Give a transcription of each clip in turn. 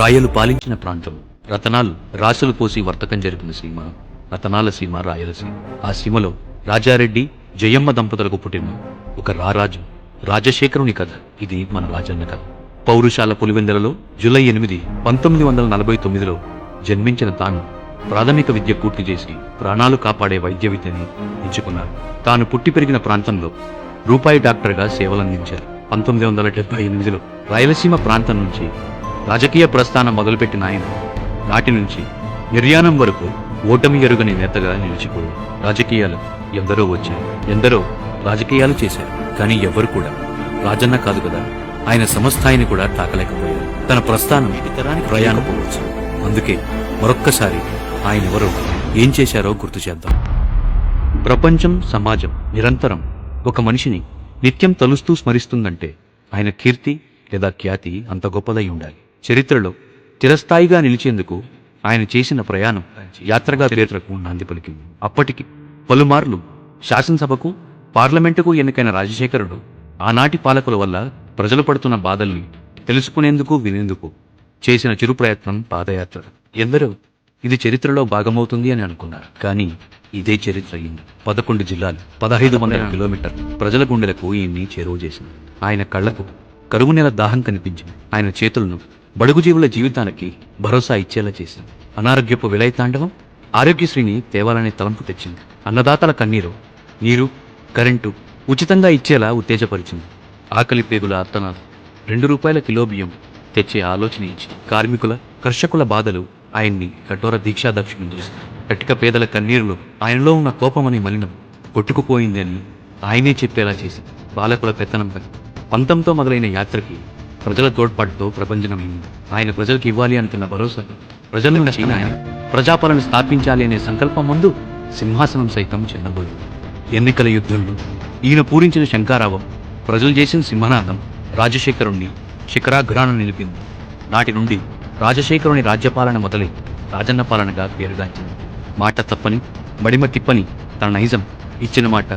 రాయలు పాలించిన ప్రాంతం. రతనాలు రాసులు పోసి వర్తకం జరిపిన సీమ. రతనాల సీమ రాయలసీమ ఆ సీమలో రాజారెడ్డి జయమ్మ దంపతులకు పుట్టిన ఒక రారాజు రాజశేఖరుని కథ. ఇది మన రాజన్న కథ. పౌరుషాల పులివెందలలో జూలై ఎనిమిది పంతొమ్మిది వందల నలభై తొమ్మిదిలో జన్మించిన తాను ప్రాథమిక విద్య పూర్తి చేసి ప్రాణాలు కాపాడే వైద్య విద్యని ఎంచుకున్నారు తాను పుట్టి పెరిగిన ప్రాంతంలో రూపాయి డాక్టర్గా సేవలందించారు. పంతొమ్మిది వందల డెబ్బై ఎనిమిదిలో రాయలసీమ ప్రాంతం నుంచి రాజకీయ ప్రస్థానం మొదలుపెట్టిన ఆయన నాటి నుంచి నిర్యాణం వరకు ఓటమి ఎరుగని నేతగా నిలిచిపోయి రాజకీయాలు ఎందరో వచ్చారు ఎందరో రాజకీయాలు చేశారు. కానీ ఎవ్వరు కూడా రాజన్న కాదు కదా ఆయన సమస్థాయిని కూడా తాకలేకపోయారు. తన ప్రస్థానం ఇతరానికి ప్రయాణం పోవచ్చు అందుకే మరొక్కసారి ఆయన ఎవరో ఏం చేశారో గుర్తు చేద్దాం. ప్రపంచం సమాజం నిరంతరం ఒక మనిషిని నిత్యం తలుస్తూ స్మరిస్తుందంటే ఆయన కీర్తి లేదా ఖ్యాతి అంత గొప్పదై ఉండాలి. చరిత్రలో చిరస్థాయిగా నిలిచేందుకు ఆయన చేసిన ప్రయాణం యాత్రగా చరిత్రకు నాంది పలికింది. అప్పటికి పలుమార్లు శాసనసభకు పార్లమెంటుకు ఎన్నికైన రాజశేఖరుడు ఆనాటి పాలకుల వల్ల ప్రజలు పడుతున్న బాధల్ని తెలుసుకునేందుకు వినేందుకు చేసిన చిరు ప్రయత్నం పాదయాత్ర. ఎందరో ఇది చరిత్రలో భాగమవుతుంది అని అనుకున్నారు. కానీ ఇదే చరిత్ర అయింది. పదకొండు జిల్లాలు పదహైదు వందల కిలోమీటర్ ప్రజల గుండెలకు ఈయన్ని చేరువ చేసింది. ఆయన కళ్ళకు కరువు నెల దాహం కనిపించింది. ఆయన చేతులను బడుగు జీవుల జీవితానికి భరోసా ఇచ్చేలా చేసింది. అనారోగ్యపు విలయతాండవం ఆరోగ్యశ్రీని తేవాలనే తలంపు తెచ్చింది. అన్నదాతల కన్నీరు నీరు కరెంటు ఉచితంగా ఇచ్చేలా ఉత్తేజపరిచింది. ఆకలి పేగుల అత్తనాలు రెండు రూపాయల కిలో బియ్యం తెచ్చే ఆలోచన ఇచ్చి కార్మికుల కర్షకుల బాధలు ఆయన్ని కఠోర దీక్షా దక్షిణం చేసి కటిక పేదల కన్నీరులు ఆయనలో ఉన్న కోపమని మలినం కొట్టుకుపోయిందని ఆయనే చెప్పేలా చేసి బాలకుల పెత్తనంపై పంతంతో మొదలైన యాత్రకి ప్రజల తోడ్పాటుతో ప్రపంచమైంది ఆయన ప్రజలకు ఇవ్వాలి అనుకున్న భరోసా. ప్రజల నచ్చిన ఆయన ప్రజాపాలన స్థాపించాలి అనే సంకల్పం ముందు సింహాసనం సైతం చెందబోయింది. ఎన్నికల యుద్ధంలో ఈయన పూరించిన శంకారావం ప్రజలు చేసిన సింహనాదం రాజశేఖరుణ్ణి శిఖరాగ్రాన నిలిపింది. నాటి నుండి రాజశేఖరుని రాజ్యపాలన మొదలై రాజన్న పాలనగా పేరుగాంచింది. మాట తప్పని మడిమ తిప్పని తన నైజం ఇచ్చిన మాట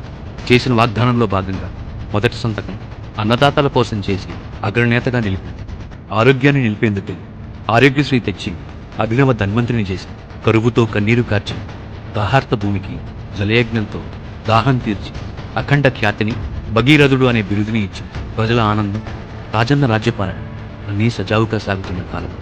చేసిన వాగ్దానంలో భాగంగా మొదటి సంతకం అన్నదాతల కోసం చేసి అగ్రనేతగా నిలిపింది. ఆరోగ్యాన్ని నిలిపేందుకు ఆరోగ్యశ్రీ తెచ్చి అభినవ ధన్వంతుని చేసి కరువుతో కన్నీరు కార్చి దాహార్త భూమికి జలయజ్ఞంతో దాహం తీర్చి అఖండ ఖ్యాతిని భగీరథుడు అనే బిరుదుని ఇచ్చి ప్రజల ఆనందం రాజన్న రాజ్యపాలన అన్నీ సజావుగా సాగుతున్న కాలం.